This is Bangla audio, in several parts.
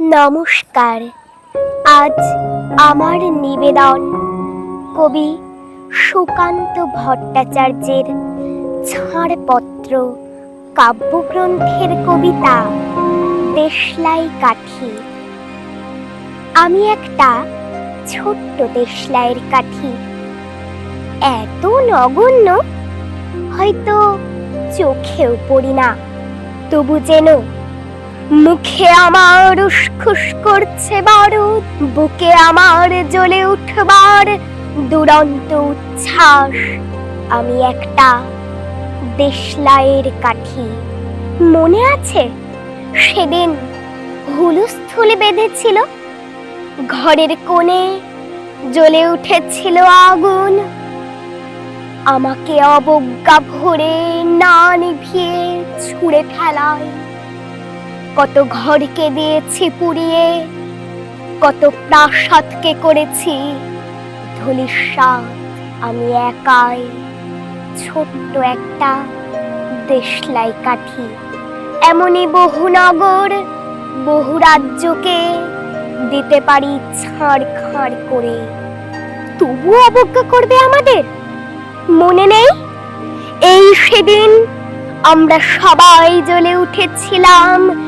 নমস্কার। আজ আমার নিবেদন কবি সুকান্ত ভট্টাচার্যের ছাড়পত্র কাব্যগ্রন্থের কবিতা দেশলাই কাঠি। আমি একটা ছোট্ট দেশলাইয়ের কাঠি। এত নগণ্য, হয়তো চোখেও পড়ি না। তবু যেন মুখে আমার উসখুস করছে বারুদ, বুকে আমার জ্বলে উঠবার দুরন্ত উচ্ছ্বাস। আমি একটা দেশলাইয়ের কাঠি। মনে আছে? সেদিন হুলুস্থুলে বেঁধেছিল। ঘরের কোণে জ্বলে উঠেছিল আগুন। আমাকে অবজ্ঞা ভরে না নিভিয়ে ছুঁড়ে ফেলায়। কত ঘরকে দিয়েছি পুড়িয়ে, কত প্রাসাদকে করেছি। আমি একাই, ছোট্ট একটা দেশলাই কাঠি। এমনই বহু নগর, বহু রাজ্যকে দিতে পারি ছাড় খাড় করে। তবু অবজ্ঞা করবে আমাদের? মনে নেই? এই সেদিন আমরা সবাই জ্বলে উঠেছিলাম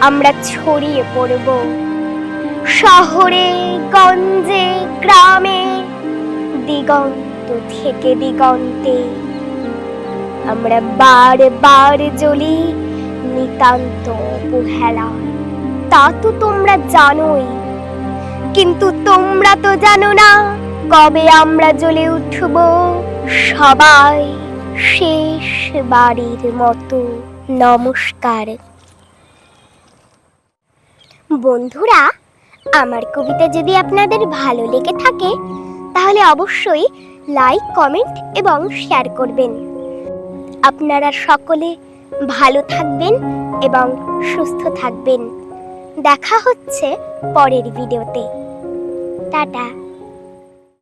আমরা ছড়িয়ে পড়ব। শহরে, গঞ্জে, গ্রামে, দিগন্ত থেকে দিগন্তে। আমরা বার বার জ্বলি নিতান্ত অবহেলায় তা তো তোমরা জানোই। কিন্তু তোমরা তো জানো না কবে আমরা জ্বলে উঠব। সবাই শেষ বাড়ির মতো। নমস্কার। বন্ধুরা, আমার কবিতা যদি আপনাদের ভালো লেগে থাকে, তাহলে অবশ্যই লাইক, কমেন্ট এবং শেয়ার করবেন। আপনারা সকলে ভালো থাকবেন এবং সুস্থ থাকবেন। দেখা হচ্ছে পরের ভিডিওতে। টাটা।